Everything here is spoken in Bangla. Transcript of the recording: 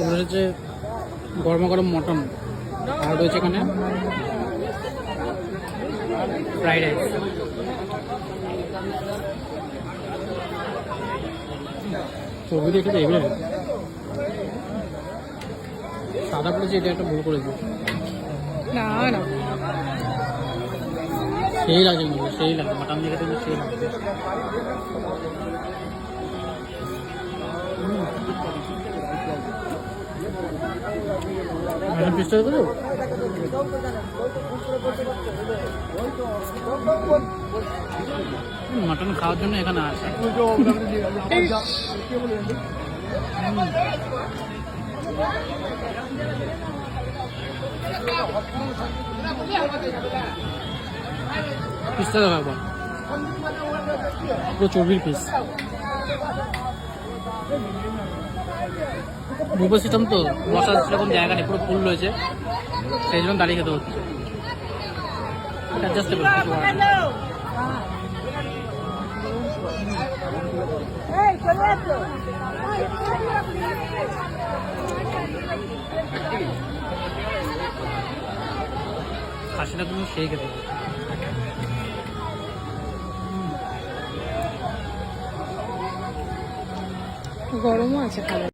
চলে এসেছে গরমা গরম মটন আর রয়েছে এখানে ফ্রাইড রাইস। ছবি দেখে এগুলো সাদা পড়েছে এটা একটা ভুল করেছে। না না। সেই লাগে সেই লাগে মাটন দেখে সেই লাগে ম্যাডাম পিসটা দেবো? মাটন খাওয়ার জন্য এখানে আসে। পিসটা দেখাবো পুরো চর্বির পিস বুফে সিস্টেম তো বসার সেরকম জায়গা নেই পুরো ফুল রয়েছে সেই জন্য দাঁড়িয়ে খেতে হচ্ছে অ্যাডজাস্টেবল কিছু। খাসিটা তুমি সেই খেতে। গরমও আছে খাবার